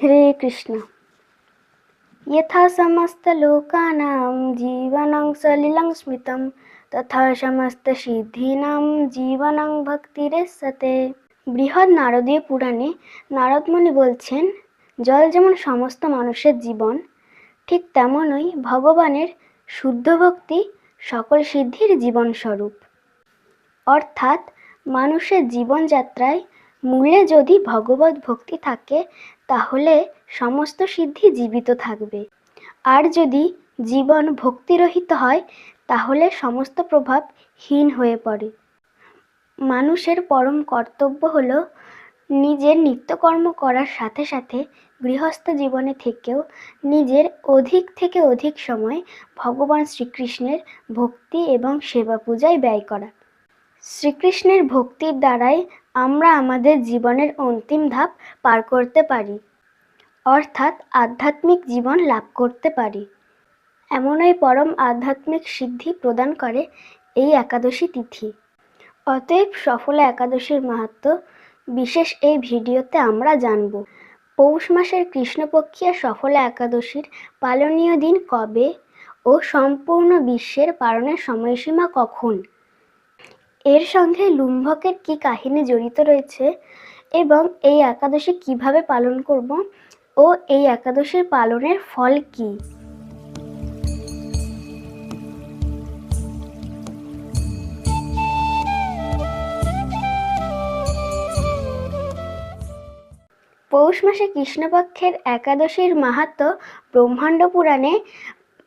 హరే కృష్ణ యథా సమస్త లోకానాం স্মৃতম তথা সমস্ত সিদ্ধি নাম సిద్ధీనాం ভক্তির সাথে বৃহৎ নারদীয় পুরাণে নারদমণি বলছেন, জল যেমন সমস্ত মানুষের জীবন, ঠিক তেমনই ভগবানের শুদ্ধ ভক্তি সকল সিদ্ধির জীবনস্বরূপ। অর্থাৎ মানুষের জীবনযাত্রায় মূলে যদি ভগবত ভক্তি থাকে, তাহলে সমস্ত সিদ্ধি জীবিত থাকবে। আর যদি জীবন ভক্তিরহিত হয়, তাহলে সমস্ত প্রভাব হীন হয়ে পড়ে। মানুষের পরম কর্তব্য হল নিজের নিত্যকর্ম করার সাথে সাথে গৃহস্থ জীবনে থেকেও নিজের অধিক থেকে অধিক সময় ভগবান শ্রীকৃষ্ণের ভক্তি এবং সেবা পূজায় ব্যয় করা। শ্রীকৃষ্ণের ভক্তির দ্বারাই আমরা আমাদের জীবনের অন্তিম ধাপ পার করতে পারি, অর্থাৎ আধ্যাত্মিক জীবন লাভ করতে পারি। এমনই পরম আধ্যাত্মিক সিদ্ধি প্রদান করে এই একাদশী তিথি। অতএব সফলা একাদশীর মাহাত্ম বিশেষ এই ভিডিওতে আমরা জানব, পৌষ মাসের কৃষ্ণপক্ষীয় সফলা একাদশীর পালনীয় দিন কবে ও সম্পূর্ণ বিশ্বের পালনের সময়সীমা কখন? এর সঙ্গে লুম্ভকের কি কাহিনী জড়িত রয়েছে এবং এই একাদশী কীভাবে পালন করব ও এই একাদশীর পালনের ফল কী? পৌষ মাসে কৃষ্ণপক্ষের একাদশীর মাহাত্ম ব্রহ্মাণ্ড পুরাণে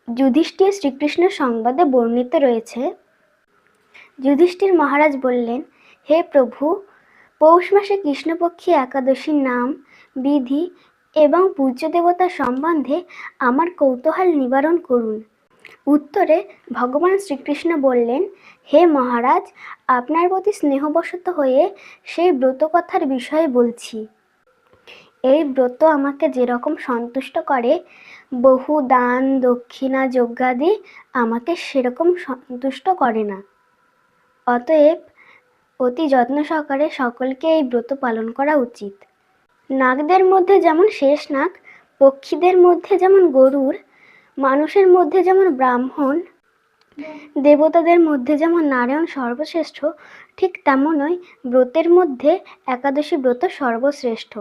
যুধিষ্ঠির শ্রীকৃষ্ণ সংবাদে বর্ণিত রয়েছে। যুধিষ্ঠির মহারাজ বললেন, হে প্রভু, পৌষ মাসে কৃষ্ণপক্ষী একাদশীর নাম, বিধি এবং পূজ্য দেবতা সম্বন্ধে আমার কৌতূহল নিবারণ করুন। উত্তরে ভগবান শ্রীকৃষ্ণ বললেন, হে মহারাজ, আপনার প্রতি স্নেহবশত হয়ে সেই ব্রতকথার বিষয়ে বলছি। এই ব্রত আমাকে যেরকম সন্তুষ্ট করে, বহু দান, দক্ষিণা, যজ্ঞাদি আমাকে সেরকম সন্তুষ্ট করে না। অতএব অতি যত্ন সহকারে সকলকে এই ব্রত পালন করা উচিত। নাগদের মধ্যে যেমন শেষ নাগ, পক্ষীদের মধ্যে যেমন গরুর, মানুষের মধ্যে যেমন ব্রাহ্মণ, দেবতাদের মধ্যে যেমন নারায়ণ সর্বশ্রেষ্ঠ, ঠিক তেমনই ব্রতের মধ্যে একাদশী ব্রত সর্বশ্রেষ্ঠ।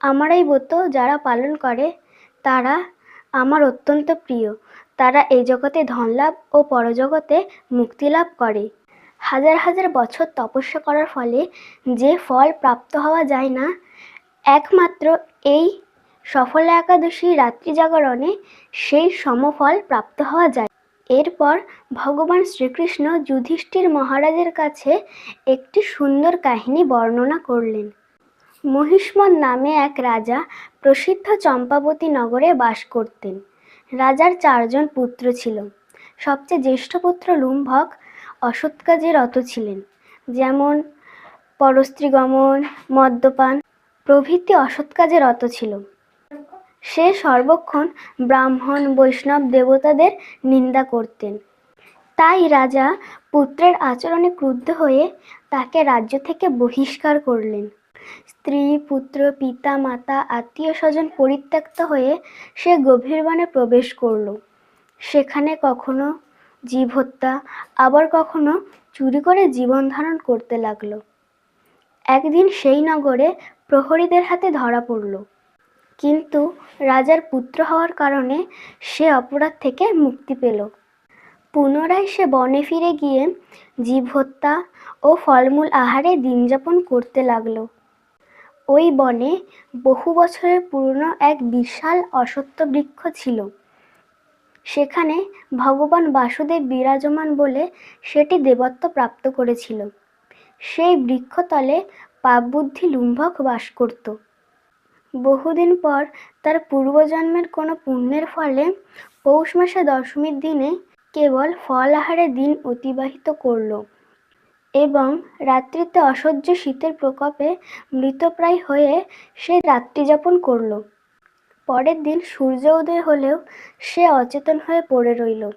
আমার এই ব্রত যারা পালন করে, তারা আমার অত্যন্ত প্রিয়। তারা এই জগতে ধনলাভ ও পরজগতে মুক্তি লাভ করে। হাজার হাজার বছর তপস্যা করার ফলে যে ফল প্রাপ্ত হওয়া যায় না, একমাত্র এই সফলা একাদশী রাত্রি জাগরণে সেই সমফল প্রাপ্ত হওয়া যায়। এরপর ভগবান শ্রীকৃষ্ণ যুধিষ্ঠির মহারাজের কাছে একটি সুন্দর কাহিনী বর্ণনা করলেন। মহিষ্মদ নামে এক রাজা প্রসিদ্ধ চম্পাবতী নগরে বাস করতেন। রাজার চারজন পুত্র ছিল। সবচেয়ে জ্যেষ্ঠ পুত্র লুম্ভক অসৎ কাজে রত ছিলেন। যেমন পরস্ত্রীগমন, মদ্যপান প্রভৃতি অসৎ কাজে রত ছিল। সে সর্বক্ষণ ব্রাহ্মণ, বৈষ্ণব দেবতাদের নিন্দা করতেন। তাই রাজা পুত্রের আচরণে ক্রুদ্ধ হয়ে তাকে রাজ্য থেকে বহিষ্কার করলেন। স্ত্রী, পুত্র, পিতা, মাতা, আত্মীয় স্বজন পরিত্যক্ত হয়ে সে গভীর বনে প্রবেশ করল। সেখানে কখনো জীব হত্যা আবার কখনো চুরি করে জীবন ধারণ করতে লাগল। একদিন সেই নগরে প্রহরীদের হাতে ধরা পড়ল। কিন্তু রাজার পুত্র হওয়ার কারণে সে অপরাধ থেকে মুক্তি পেল। পুনরায় সে বনে ফিরে গিয়ে জীব হত্যা ও ফলমূল আহারে দিন যাপন করতে লাগল। ওই বনে বহু বছরের পুরনো এক বিশাল অসত্য বৃক্ষ ছিল। সেখানে ভগবান বাসুদেব বিরাজমান বলে সেটি দেবত্ব প্রাপ্ত করেছিল। সেই বৃক্ষতলে পাপবুদ্ধি লুম্ভক বাস করত। বহুদিন পর তার পূর্বজন্মের কোনো পুণ্যের ফলে পৌষ মাসে দশমীর দিনে কেবল ফল আহারে দিন অতিবাহিত করল এবং রাত্রিতে অসহ্য শীতের প্রকোপে মৃতপ্রায় হয়ে সে রাত্রিযাপন করল। পরের দিন সূর্য উদয় হলেও সে অচেতন হয়ে পড়ে রইল।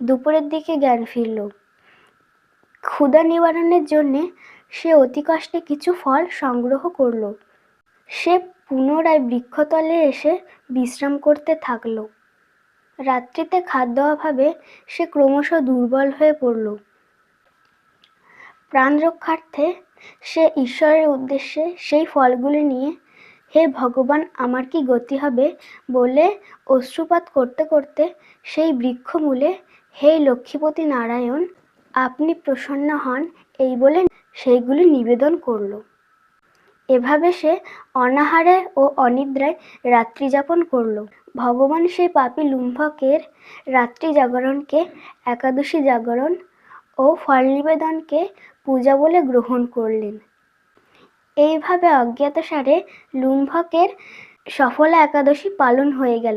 দুপুরের দিকে জ্ঞান ফিরল। ক্ষুধা নিবারণের জন্যে সে অতি কষ্টে কিছু ফল সংগ্রহ করল। সে পুনরায় বৃক্ষতলে এসে বিশ্রাম করতে থাকল। রাত্রিতে খাদ্য অভাবে সে ক্রমশ দুর্বল হয়ে পড়ল। প্রাণ রক্ষার্থে সে ঈশ্বরের উদ্দেশ্যে সেই ফলগুলি নিয়ে হে ভগবান, আমার কি গতি হবে? বলে অশ্রুপাত করতে করতে সেই বৃক্ষমূলে, হে লক্ষ্মীপতি নারায়ণ, আপনি প্রসন্ন হন এই বলে সেইগুলি নিবেদন করল। এভাবে সে অনাহারে ও অনিদ্রায় রাত্রি যাপন করল। ভগবান সেই পাপী লুম্ভকের রাত্রি জাগরণকে, একাদশী জাগরণ ও ফল নিবেদনকে পূজা বলে গ্রহণ করলেন। এইভাবে অজ্ঞাতসারে লুম্ভকের সফলা একাদশী পালন হয়ে গেল।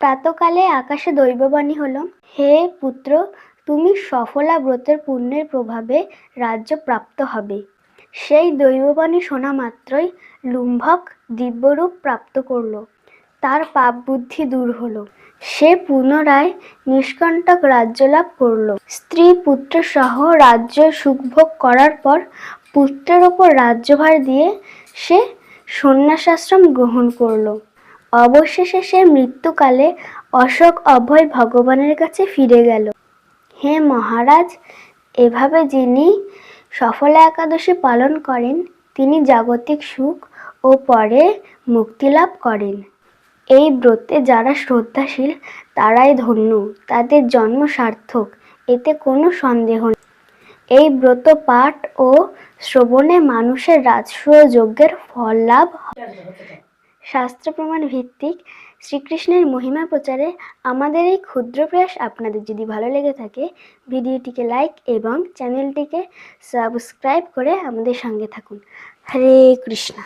প্রাতকালে আকাশে দৈববাণী হলো, হে পুত্র, তুমি সফলা ব্রতের পুণ্যের প্রভাবে রাজ্য প্রাপ্ত হবে সেই দৈববাণী শোনা মাত্রই লুম্ভক দিব্যরূপ প্রাপ্ত করল। তার পাপ বুদ্ধি দূর হলো। সে পুনরায় নিষ্কণ্টক রাজ্য লাভ করল। স্ত্রী পুত্র সহ রাজ্য সুখভোগ করার পর পুত্রের ওপর রাজ্যভার দিয়ে সে সন্ন্যাসাশ্রম গ্রহণ করল। অবশেষে সে মৃত্যুকালে অশোক অভয় ভগবানের কাছে ফিরে গেল। হে মহারাজ, এভাবে যিনি সফলা একাদশী পালন করেন, তিনি জাগতিক সুখ ও পরে মুক্তি লাভ করেন। এই ব্রতে যারা শ্রদ্ধাশীল, তারাই ধন্য। তাদের জন্ম সার্থক, এতে কোনো সন্দেহ নেই এই ব্রত পাঠ ও শ্রবণে মানুষের রাজসূয় যজ্ঞের ফল লাভ। শাস্ত্র প্রমাণ ভিত্তিক শ্রীকৃষ্ণের মহিমা প্রচারে আমাদের এই ক্ষুদ্র প্রয়াস আপনাদের যদি ভালো লেগে থাকে, ভিডিওটিকে লাইক এবং চ্যানেলটিকে সাবস্ক্রাইব করে আমাদের সঙ্গে থাকুন হরে কৃষ্ণ